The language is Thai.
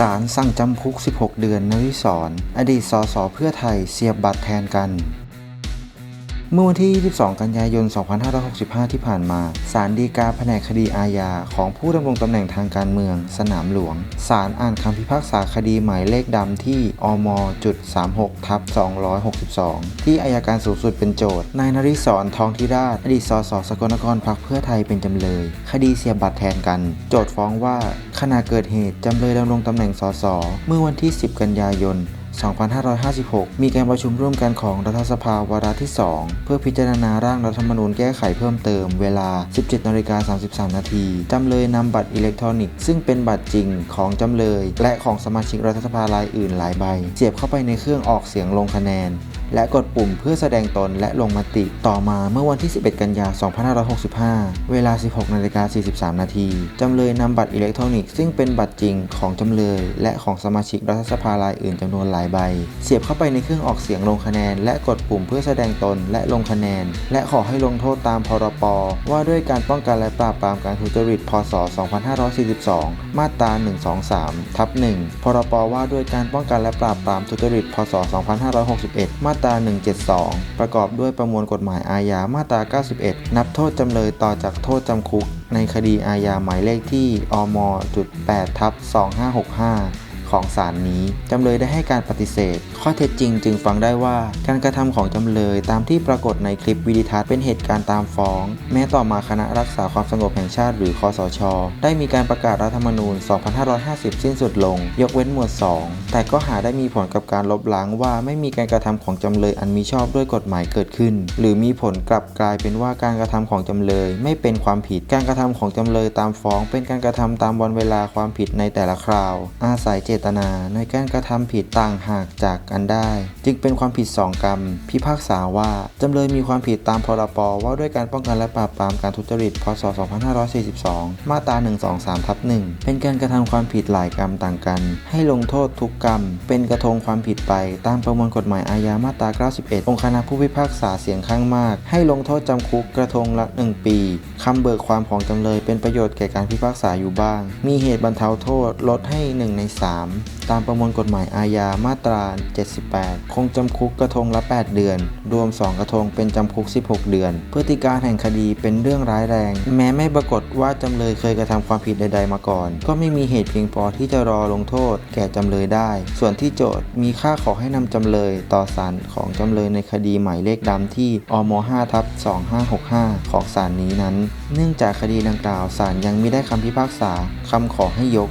ศาลสั่งจำคุก 16 เดือนนริศรอดีตสสเพื่อไทยเสียบบัตรแทนกัน เมื่อวันที่ 22 กันยายน 2565 ที่ผ่านมา ศาลฎีกาแผนกคดีอาญาของผู้ดำรงตำแหน่งทางการเมือง สนามหลวง ศาลอ่านคำพิพากษาคดีหมายเลขดำที่ อมจุด36ทับ262 ที่อายการสูงสุดเป็นโจทย์ นายนริศรทองธิราช อดีตสสสกลนครพรรคเพื่อไทยเป็นจำเลย คดีเสียบบัตรแทนกัน โจทย์ฟ้องว่าขณะเกิดเหตุจำเลยดำรงตำแหน่งสสเมื่อวันที่ 10 กันยายน 2556 มีการประชุมร่วมกันของรัฐสภาวาระที่ 2 เพื่อพิจารณาร่างรัฐธรรมนูญแก้ไขเพิ่มเติมเวลา 17นาฬิกา33 นาที จำเลยนำบัตรอิเล็กทรอนิกส์ซึ่งเป็นบัตรจริงของจำเลย และของสมาชิกรัฐสภารายอื่นหลายใบ เสียบเข้าไปในเครื่องออกเสียงลงคะแนน และกดปุ่มเพื่อแสดงตนและลงมติ ต่อมาเมื่อวันที่ 11 กันยายน2565 เวลา 16นาฬิกา43 นาที จำเลยนำบัตรอิเล็กทรอนิกส์ซึ่งเป็นบัตรจริงของจำเลย และของสมาชิกรัฐสภารายอื่นจำนวนหลายใบ เสียบเข้าไปในเครื่องออกเสียงลงคะแนน และกดปุ่มเพื่อแสดงตนและลงคะแนน และขอให้ลงโทษตามพรปว่าด้วยการป้องกันและปราบปรามการทุจริต พศ 2542 มาตรา 123 ทับ 1 พรปว่าด้วยการป้องกันและปราบปรามทุจริต พศ 2561 มาตรา 172 ประกอบด้วยประมวลกฎหมายอาญามาตรา 91 นับโทษจำเลยต่อจากโทษจำคุก ในคดีอาญาหมายเลขที่ อมจ8ทับ2565 ของศาลนี้ จำเลยได้ให้การปฏิเสธ ข้อเท็จจริงจึงฟังได้ว่า การกระทำของจำเลยตามที่ปรากฏในคลิปวิดีทัศน์เป็นเหตุการณ์ตามฟ้อง แม้ต่อมาคณะรักษาความสงบแห่งชาติหรือคอสช ได้มีการประกาศรัฐธรรมนูญ 2550 สิ้นสุดลง ยกเว้นหมวด 2 แต่ก็หาได้มีผลกับการลบล้างว่าไม่มีการกระทำของจำเลยอันมิชอบด้วยกฎหมายเกิดขึ้น หรือมีผลกลับกลายเป็นว่าการกระทำของจำเลย ไม่เป็นความผิดการกระทำของจำเลยตามฟ้อง เป็นการกระทำตามวันเวลาความผิดในแต่ละคราว อาศัยเจตนาในการกระทำผิดต่างหากจากกันได้ จึงเป็นความผิด 2 กรรม พิพากษาว่าจำเลยมีความผิดตามพรปว่าด้วยการป้องกันและปราบปรามการทุจริตพศ 2542 มาตรา 123ทับ1เป็นการกระทำความผิดหลายกรรมต่างกัน ให้ลงโทษทุกกรรม เป็นกระทงความผิดไปตามประมวลกฎหมายอาญามาตรา 91 องค์คณะผู้พิพากษาเสียงข้างมาก ให้ลงโทษจำคุกกระทงละ 1 ปีคำเบิกความของจำเลยเป็นประโยชน์แก่การพิพากษาอยู่บ้าง มีเหตุบรรเทาโทษลดให้ 1 ใน 3 3 ตามประมวลกฎหมายอาญามาตรา 78 คงจำคุกกระทงละ 8 เดือน รวม 2 กระทงเป็นจำคุก 16 เดือน พฤติการแห่งคดีเป็นเรื่องร้ายแรง แม้ไม่ปรากฏว่าจำเลยเคยกระทำความผิดใด ๆ มาก่อน ก็ไม่มีเหตุเพียงพอที่จะรอลงโทษ แก่จำเลยได้ ส่วนที่โจทย์มีค่าขอให้นำจำเลยต่อศาลของจำเลยในคดีหมายเลขดำที่อม5ทับ2565 ของศาลนี้นั้น เนื่องจากคดีดังกล่าวศาลยังไม่ได้คำพิพากษาคำขอให้ยก